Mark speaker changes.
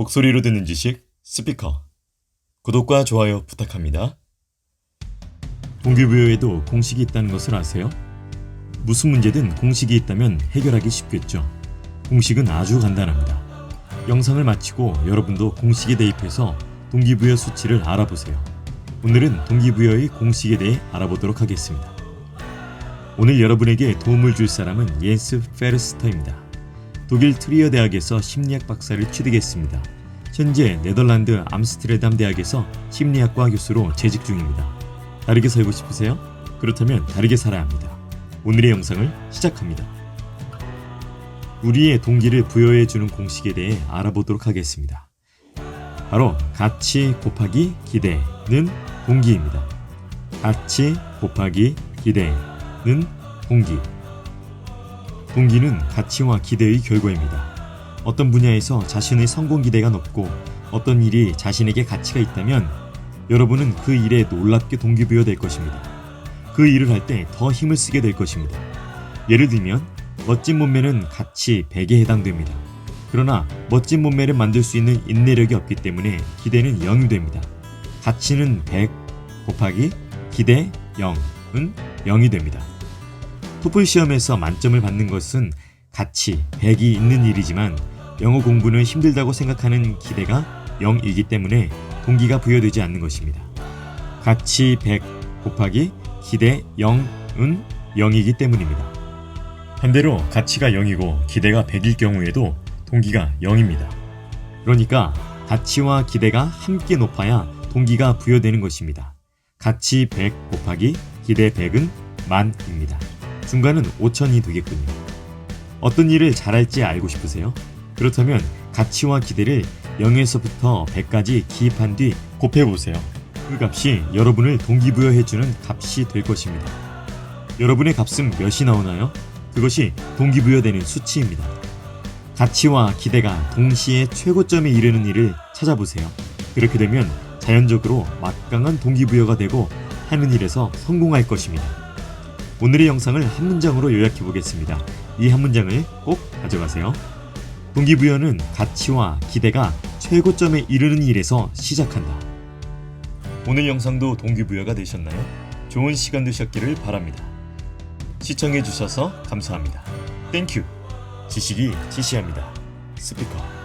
Speaker 1: 목소리로 듣는 지식 스피커 구독과 좋아요 부탁합니다. 동기부여에도 공식이 있다는 것을 아세요? 무슨 문제든 공식이 있다면 해결하기 쉽겠죠. 공식은 아주 간단합니다. 영상을 마치고 여러분도 공식에 대입해서 동기부여 수치를 알아보세요. 오늘은 동기부여의 공식에 대해 알아보도록 하겠습니다. 오늘 여러분에게 도움을 줄 사람은 옌스 페르스터입니다. 독일 트리어 대학에서 심리학 박사를 취득했습니다. 현재 네덜란드 암스테르담 대학에서 심리학과 교수로 재직 중입니다. 다르게 살고 싶으세요? 그렇다면 다르게 살아야 합니다. 오늘의 영상을 시작합니다. 우리의 동기를 부여해 주는 공식에 대해 알아보도록 하겠습니다. 바로 가치 곱하기 기대는 동기입니다. 가치 곱하기 기대는 동기. 동기는 가치와 기대의 결과입니다. 어떤 분야에서 자신의 성공 기대가 높고 어떤 일이 자신에게 가치가 있다면 여러분은 그 일에 놀랍게 동기부여될 것입니다. 그 일을 할 때 더 힘을 쓰게 될 것입니다. 예를 들면 멋진 몸매는 가치 100에 해당됩니다. 그러나 멋진 몸매를 만들 수 있는 인내력이 없기 때문에 기대는 0이 됩니다. 가치는 100 곱하기 기대 0은 0이 됩니다. 토플 시험에서 만점을 받는 것은 가치 100이 있는 일이지만 영어 공부는 힘들다고 생각하는 기대가 0이기 때문에 동기가 부여되지 않는 것입니다. 가치 100 곱하기 기대 0은 0이기 때문입니다. 반대로 가치가 0이고 기대가 100일 경우에도 동기가 0입니다. 그러니까 가치와 기대가 함께 높아야 동기가 부여되는 것입니다. 가치 100 곱하기 기대 100은 만입니다. 중간은 5천이 되겠군요. 어떤 일을 잘할지 알고 싶으세요? 그렇다면 가치와 기대를 0에서부터 100까지 기입한 뒤 곱해보세요. 그 값이 여러분을 동기부여해주는 값이 될 것입니다. 여러분의 값은 몇이 나오나요? 그것이 동기부여되는 수치입니다. 가치와 기대가 동시에 최고점에 이르는 일을 찾아보세요. 그렇게 되면 자연적으로 막강한 동기부여가 되고 하는 일에서 성공할 것입니다. 오늘의 영상을 한 문장으로 요약해 보겠습니다. 이 한 문장을 꼭 가져가세요. 동기부여는 가치와 기대가 최고점에 이르는 일에서 시작한다. 오늘 영상도 동기부여가 되셨나요? 좋은 시간 되셨기를 바랍니다. 시청해 주셔서 감사합니다. 땡큐. 지식이 지시합니다. 스피커.